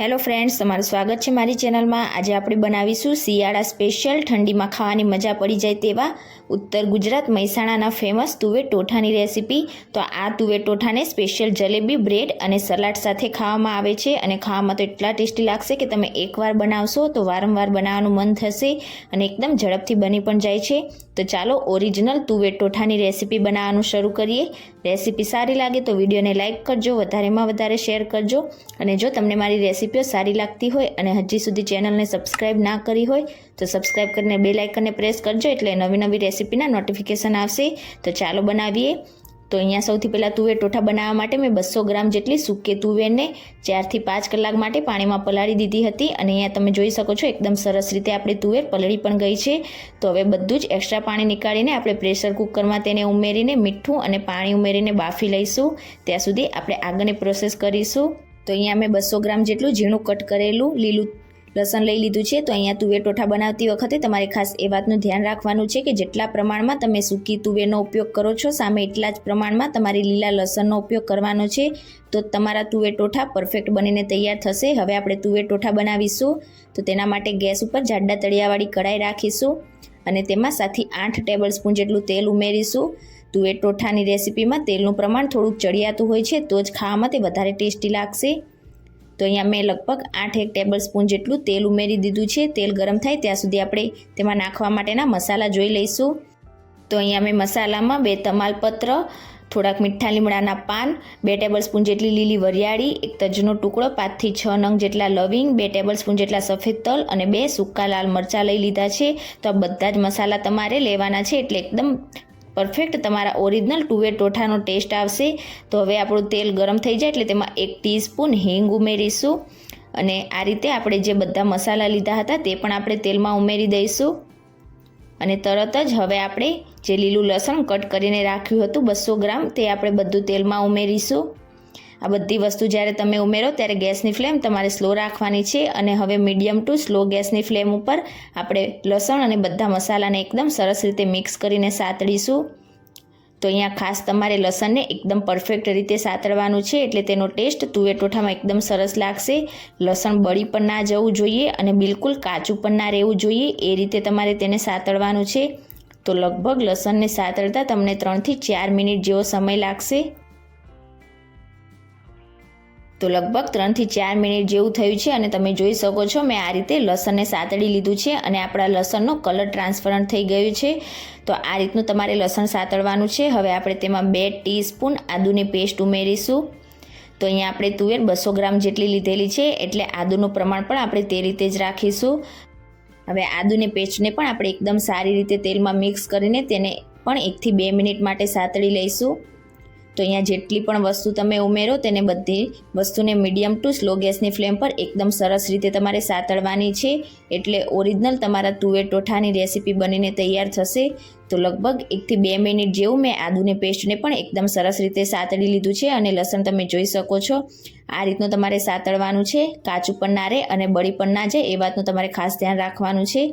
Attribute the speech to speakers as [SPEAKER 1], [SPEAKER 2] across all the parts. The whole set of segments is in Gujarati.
[SPEAKER 1] હેલો ફ્રેન્ડ્સ તમારું સ્વાગત છે મારી ચેનલમાં. આજે આપણે બનાવીશું શિયાળા સ્પેશિયલ ઠંડીમાં ખાવાની મજા પડી જાય તેવા ઉત્તર ગુજરાત મહેસાણાના ફેમસ તુવેર ટોઠાની રેસીપી તો આ તુવેર ટોઠાને સ્પેશિયલ જલેબી બ્રેડ અને સલાડ સાથે ખાવામાં આવે છે અને ખાવામાં તો એટલા ટેસ્ટી લાગશે કે તમે એકવાર બનાવશો તો વારંવાર બનાવવાનું મન થશે અને એકદમ ઝડપથી બની પણ જાય છે. તો ચાલો ઓરિજિનલ તુવેર ટોઠાની રેસીપી બનાવવાનું શરૂ કરીએ. રેસીપી સારી લાગે તો વિડીયોને લાઇક કરજો, વધારેમાં વધારે શેર કરજો અને જો તમને મારી રેસીપીઓ સારી લાગતી હોય અને હજી સુધી ચેનલને સબસ્ક્રાઇબ ના કરી હોય તો સબસ્ક્રાઇબ કરીને બે લાઇકનને પ્રેસ કરજો એટલે નવી નવી રેસીપીના નોટિફિકેશન આવશે. તો ચાલો બનાવીએ. તો અહીંયા સૌથી પહેલાં તુવેર ટોઠા બનાવવા માટે મેં બસો ગ્રામ જેટલી સૂકે તુવેરને ચારથી પાંચ કલાક માટે પાણીમાં પલાળી દીધી હતી. અને અહીંયા તમે જોઈ શકો છો, એકદમ સરસ રીતે આપણી તુવેર પલળી પણ ગઈ છે. તો હવે બધું જ એક્સ્ટ્રા પાણી નીકાળીને આપણે પ્રેશર કુકરમાં તેને ઉમેરીને મીઠું અને પાણી ઉમેરીને બાફી લઈશું. ત્યાં સુધી આપણે આગળની પ્રોસેસ કરીશું. તો અહીંયા મેં બસો ગ્રામ જેટલું ઝીણું કટ કરેલું લીલું લસણ લઈ લીધું છે, તો અહીંયા તુવેર ટોઠા બનાવતી વખતે તમારે ખાસ એ વાતનું ધ્યાન રાખવાનું છે કે જેટલા પ્રમાણમાં તમે સૂકી તુવેરનો ઉપયોગ કરો છો, સામે એટલા જ પ્રમાણમાં તમારી લીલા લસણનો ઉપયોગ કરવાનો છે. તો તમારા તુવેર ટોઠા પરફેક્ટ બનીને તૈયાર થશે. હવે આપણે તુવેર ટોઠા બનાવીશું. તો તેના માટે ગેસ ઉપર જાડા તળિયાવાળી કઢાઈ રાખીશું અને તેમાં સાથી આઠ ટેબલ સ્પૂન જેટલું તેલ ઉમેરીશું. તુવેર ટોઠાની રેસીપીમાં તેલનું પ્રમાણ થોડુંક ચડિયાતું હોય છે, તો જ ખાવામાં તે વધારે ટેસ્ટી લાગશે. તો અહીંયા મેં લગભગ આઠ એક ટેબલ સ્પૂન જેટલું તેલ ઉમેરી દીધું છે. તેલ ગરમ થાય ત્યાં સુધી આપણે તેમાં નાખવા માટેના મસાલા જોઈ લઈશું. તો અહીંયા મેં મસાલામાં બે તમાલપત્ર, થોડાક મીઠા લીમડાના પાન, બે ટેબલ સ્પૂન જેટલી લીલી વરિયાળી, એક તજનો ટુકડો પાંચથી છ નંગ જેટલા લવિંગ, બે ટેબલ સ્પૂન જેટલા સફેદ તલ અને બે સૂકા લાલ મરચાં લઈ લીધા છે. તો આ બધા જ મસાલા તમારે લેવાના છે એટલે એકદમ પરફેક્ટ તમારા ઓરિજિનલ ટુવે ટોઠાનો ટેસ્ટ આવશે. તો હવે આપણું તેલ ગરમ થઈ જાય એટલે તેમાં એક ટીસ્પૂન હિંગ ઉમેરીશું. અને આ રીતે આપણે જે બધા મસાલા લીધા હતા તે પણ આપણે તેલમાં ઉમેરી દઈશું. અને તરત જ હવે આપણે જે લીલું લસણ કટ કરીને રાખ્યું હતું બસો ગ્રામ તે આપણે બધું તેલમાં ઉમેરીશું. આ બધી વસ્તુ જ્યારે તમે ઉમેરો ત્યારે ગેસની ફ્લેમ તમારે સ્લો રાખવાની છે અને હવે મીડિયમ ટુ સ્લો ગેસની ફ્લેમ ઉપર આપણે લસણ અને બધા મસાલાને એકદમ સરસ રીતે મિક્સ કરીને સાતળીશું. તો અહીંયા ખાસ તમારે લસણને એકદમ પરફેક્ટ રીતે સાતળવાનું છે એટલે તેનો ટેસ્ટ તુવેર ટોઠામાં એકદમ સરસ લાગશે. લસણ બળી પણ ના જવું જોઈએ અને બિલકુલ કાચું પણ ના રહેવું જોઈએ એ રીતે તમારે તેને સાતળવાનું છે. તો લગભગ લસણને સાતળતા તમને ત્રણથી ચાર મિનિટ જેવો સમય લાગશે. તો લગભગ ત્રણથી ચાર મિનિટ જેવું થયું છે અને તમે જોઈ શકો છો મેં આ રીતે લસણને સાતળી લીધું છે અને આપણા લસણનો કલર ટ્રાન્સફરન્ટ થઈ ગયું છે. તો આ રીતનું તમારે લસણ સાતળવાનું છે. હવે આપણે તેમાં બે ટીસ્પૂન આદુની પેસ્ટ ઉમેરીશું. તો અહીંયા આપણે તુવેર બસો ગ્રામ જેટલી લીધેલી છે એટલે આદુનું પ્રમાણ પણ આપણે તે રીતે જ રાખીશું. હવે આદુની પેસ્ટને પણ આપણે એકદમ સારી રીતે તેલમાં મિક્સ કરીને તેને પણ એકથી બે મિનિટ માટે સાતળી લઈશું. તો અહીંયા જેટલી પણ વસ્તુ તમે ઉમેરો તેને બધી વસ્તુને મીડિયમ ટુ સ્લો ગેસની ફ્લેમ પર એકદમ સરસ રીતે તમારે સાતળવાની છે. એટલે ઓરિજિનલ તમારા તુવેર ટોઠાની રેસીપી બનીને તૈયાર થશે. તો લગભગ એકથી બે મિનિટ જેવું મેં આદુને પેસ્ટને પણ એકદમ સરસ રીતે સાતળી લીધું છે અને લસણ તમે જોઈ શકો છો. આ રીતનું તમારે સાતળવાનું છે. કાચું પણ ના રહે અને બળી પણ ના જાય એ વાતનું તમારે ખાસ ધ્યાન રાખવાનું છે.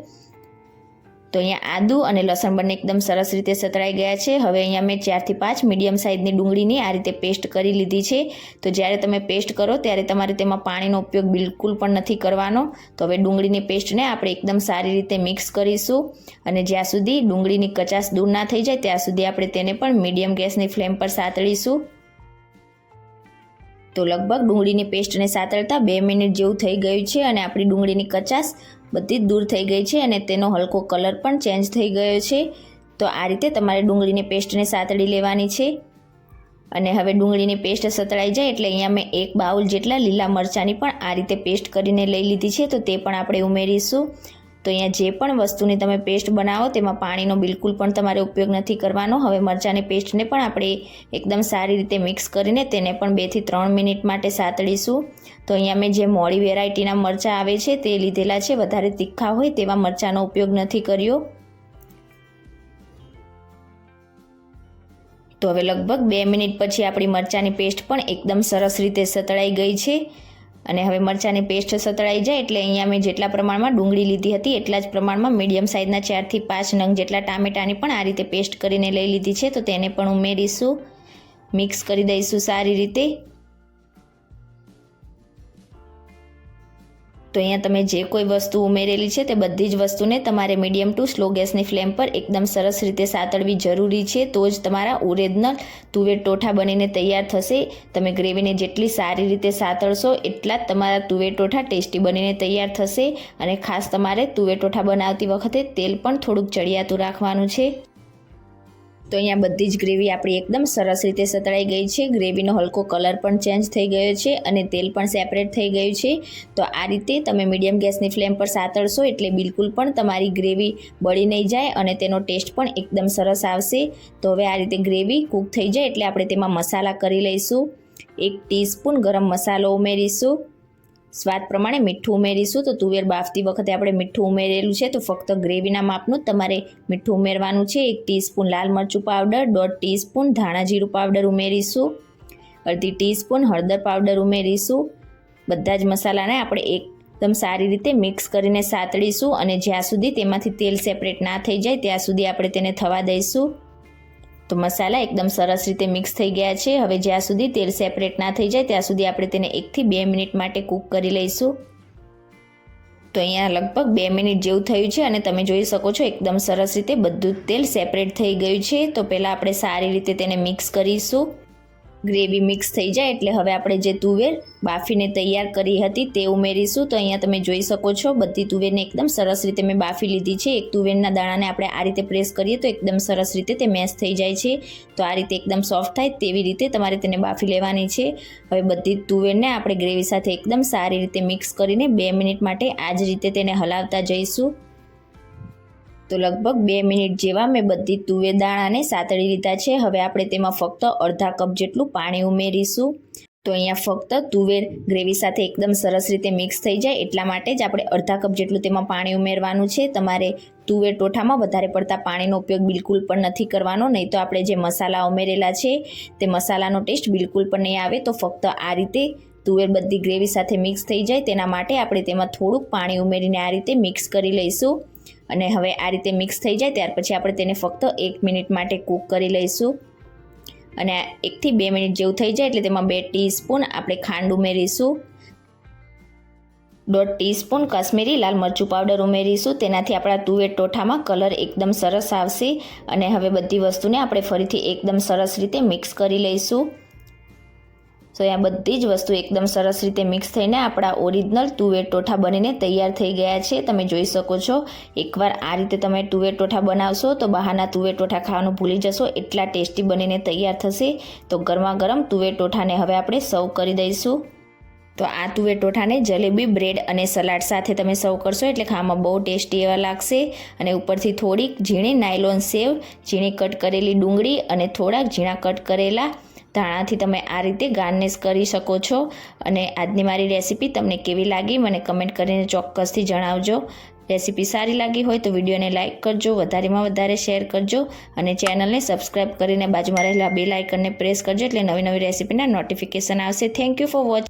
[SPEAKER 1] તો અહીંયા આદુ અને લસણ બંને એકદમ સરસ રીતે સતળાઈ ગયા છે. હવે અહીંયા મેં ચારથી પાંચ મીડિયમ સાઇઝની ડુંગળીની આ રીતે પેસ્ટ કરી લીધી છે. તો જ્યારે તમે પેસ્ટ કરો ત્યારે તમારે તેમાં પાણીનો ઉપયોગ બિલકુલ પણ નથી કરવાનો. તો હવે ડુંગળીની પેસ્ટને આપણે એકદમ સારી રીતે મિક્સ કરીશું. અને જ્યાં સુધી ડુંગળીની કચાશ દૂર ના થઈ જાય ત્યાં સુધી આપણે તેને પણ મીડિયમ ગેસની ફ્લેમ પર સાતળીશું. તો લગભગ ડુંગળીની પેસ્ટને સાતળતા બે મિનિટ જેવું થઈ ગયું છે અને આપણી ડુંગળીની કચાશ બધી જ દૂર થઈ ગઈ છે અને તેનો હલકો કલર પણ ચેન્જ થઈ ગયો છે. તો આ રીતે તમારે ડુંગળીની પેસ્ટને સાતળી લેવાની છે. અને હવે ડુંગળીની પેસ્ટ સતળાઈ જાય એટલે અહીંયા મેં એક બાઉલ જેટલા લીલા મરચાંની પણ આ રીતે પેસ્ટ કરીને લઈ લીધી છે. તો તે પણ આપણે ઉમેરીશું. તો અહીંયા જે પણ વસ્તુની તમે પેસ્ટ બનાવો, તેમાં પાણીનો બિલકુલ પણ તમારે ઉપયોગ નથી કરવાનો. હવે મરચાંની પેસ્ટને પણ આપણે એકદમ સારી રીતે મિક્સ કરીને તેને પણ બેથી ત્રણ મિનિટ માટે સાતળીશું તો અહીંયા મેં જે મોડી વેરાયટીના મરચાં આવે છે, તે લીધેલા છે. વધારે તીખા હોય તેવા મરચાંનો ઉપયોગ નથી કર્યો. તો હવે લગભગ બે મિનિટ પછી આપણી મરચાંની પેસ્ટ પણ એકદમ સરસ રીતે સતળાઈ ગઈ છે. અને હવે મરચાંની પેસ્ટ સતળાઈ જાય એટલે અહીંયા મેં જેટલા પ્રમાણમાં ડુંગળી લીધી હતી, એટલા જ પ્રમાણમાં મીડિયમ સાઇઝના ચારથી પાંચ નંગ જેટલા ટામેટાની પણ આ રીતે પેસ્ટ કરીને લઈ લીધી છે. તો તેને પણ ઉમેરીશું, મિક્સ કરી દઈશું સારી રીતે. તો અહીંયા તમે જે કોઈ વસ્તુ ઉમેરેલી છે તે બધી જ વસ્તુને તમારે મીડિયમ ટુ સ્લો ગેસની ફ્લેમ પર એકદમ સરસ રીતે સાતળવી જરૂરી છે. તો જ તમારા ઓરિજિનલ તુવેર ટોઠા બનીને તૈયાર થશે. તમે ગ્રેવીને જેટલી સારી રીતે સાતળશો એટલા જ તમારા તુવેર ટોઠા ટેસ્ટી બનીને તૈયાર થશે. અને ખાસ તમારે તુવેર ટોઠા બનાવતી વખતે તેલ પણ થોડુંક ચડિયાતું રાખવાનું છે. તો અહીંયા બધી જ ગ્રેવી આપણી એકદમ સરસ રીતે સતળાઈ ગઈ છે. ગ્રેવીનો હલકો કલર પણ ચેન્જ થઈ ગયો છે અને તેલ પણ સેપરેટ થઈ ગયું છે. તો આ રીતે તમે મીડિયમ ગેસની ફ્લેમ પર સાતળશો એટલે બિલકુલ પણ તમારી ગ્રેવી બળી નહીં જાય અને તેનો ટેસ્ટ પણ એકદમ સરસ આવશે. તો હવે આ રીતે ગ્રેવી કૂક થઈ જાય એટલે આપણે તેમાં મસાલા કરી લઈશું. એક ટીસ્પૂન ગરમ મસાલો ઉમેરીશું. સ્વાદ પ્રમાણે મીઠું ઉમેરીશું. તો તુવેર બાફતી વખતે આપણે મીઠું ઉમેરેલું છે. તો ફક્ત ગ્રેવીના માપનું તમારે મીઠું ઉમેરવાનું છે. એક ટીસ્પૂન લાલ મરચું પાવડર, દોઢ ટીસ્પૂન ધાણા જીરું પાવડર ઉમેરીશું. અડધી ટીસ્પૂન હળદર પાવડર ઉમેરીશું. બધા જ મસાલાને આપણે એકદમ સારી રીતે મિક્સ કરીને સાતળીશું અને જ્યાં સુધી તેમાંથી તેલ સેપરેટ ના થઈ જાય, ત્યાં સુધી આપણે તેને થવા દઈશું. તો મસાલા એકદમ સરસ રીતે મિક્સ થઈ ગયા છે. હવે જ્યાં સુધી તેલ સેપરેટ ના થઈ જાય, ત્યાં સુધી આપણે તેને એકથી બે મિનિટ માટે કૂક કરી લઈશું. તો અહીંયા લગભગ બે મિનિટ જેવું થયું છે અને તમે જોઈ શકો છો એકદમ સરસ રીતે બધું તેલ સેપરેટ થઈ ગયું છે. તો પહેલાં આપણે સારી રીતે તેને મિક્સ કરીશું. ગ્રેવી મિક્સ થઈ જાય એટલે હવે આપણે જે તુવેર બાફીને તૈયાર કરી હતી તે ઉમેરીશું. તો અહીંયા તમે જોઈ શકો છો, બધી તુવેરને એકદમ સરસ રીતે મેં બાફી લીધી છે. એક તુવેરના દાણાને આપણે આ રીતે પ્રેસ કરીએ તો એકદમ સરસ રીતે તે મેશ થઈ જાય છે. તો આ રીતે એકદમ સોફ્ટ થાય તેવી રીતે તમારે તેને બાફી લેવાની છે. હવે બધી તુવેરને આપણે ગ્રેવી સાથે એકદમ સારી રીતે મિક્સ કરીને બે મિનિટ માટે આ જ રીતે તેને હલાવતા જઈશું. તો લગભગ બે મિનિટ જેવા મેં બધી તુવેર દાણાને સાતળી લીધા છે. હવે આપણે તેમાં ફક્ત અડધા કપ જેટલું પાણી ઉમેરીશું. તો અહીંયા ફક્ત તુવેર ગ્રેવી સાથે એકદમ સરસ રીતે મિક્સ થઈ જાય એટલા માટે જ આપણે અડધા કપ જેટલું તેમાં પાણી ઉમેરવાનું છે. તમારે તુવેર ટોઠામાં વધારે પડતા પાણીનો ઉપયોગ બિલકુલ પણ નથી કરવાનો, નહીં તો આપણે જે મસાલા ઉમેરેલા છે તે મસાલાનો ટેસ્ટ બિલકુલ પણ નહીં આવે. તો ફક્ત આ રીતે તુવેર બધી ગ્રેવી સાથે મિક્સ થઈ જાય. તેના માટે આપણે તેમાં થોડુંક પાણી ઉમેરીને આ રીતે મિક્સ કરી લઈશું. અને હવે આ રીતે મિક્સ થઈ જાય ત્યાર પછી આપણે તેને ફક્ત એક મિનિટ માટે કૂક કરી લઈશું. અને એકથી બે મિનિટ જેવું થઈ જાય એટલે તેમાં બે ટીસ્પૂન આપણે ખાંડ ઉમેરીશું. દોઢ ટીસ્પૂન કાશ્મીરી લાલ મરચું પાવડર ઉમેરીશું. તેનાથી આપણા તુવેર ટોઠામાં કલર એકદમ સરસ આવશે. અને હવે બધી વસ્તુને આપણે ફરીથી એકદમ સરસ રીતે મિક્સ કરી લઈશું. તો આ બધી જ વસ્તુ એકદમ સરસ રીતે મિક્સ થઈને આપણા ઓરિજિનલ તુવેર ટોઠા બનીને તૈયાર થઈ ગયા છે. તમે જોઈ શકો છો, એકવાર આ રીતે તમે તુવેર ટોઠા બનાવશો તો બહારના તુવેર ટોઠા ખાવાનું ભૂલી જશો, એટલા ટેસ્ટી બનીને તૈયાર થશે. તો ગરમા ગરમ તુવેર ટોઠાને હવે આપણે સર્વ કરી દઈશું. તો આ તુવેર ટોઠાને જલેબી, બ્રેડ અને સલાડ સાથે તમે સર્વ કરશો એટલે ખાવામાં બહુ ટેસ્ટી એવા લાગશે. અને ઉપરથી થોડીક ઝીણી નાયલોન સેવ, ઝીણી કટ કરેલી ડુંગળી અને થોડાક ઝીણા કટ કરેલા ધાણાથી તમે આ રીતે ગાર્નિશ કરી શકો છો. અને આજની મારી રેસીપી તમને કેવી લાગી મને કમેન્ટ કરીને ચોક્કસથી જણાવજો. રેસીપી સારી લાગી હોય તો વિડીયોને લાઇક કરજો, વધારેમાં વધારે શેર કરજો અને ચેનલને સબસ્ક્રાઈબ કરીને બાજુમાં રહેલા બે લાઇકનને પ્રેસ કરજો એટલે નવી નવી રેસીપીના નોટિફિકેશન આવશે. Thank you for watch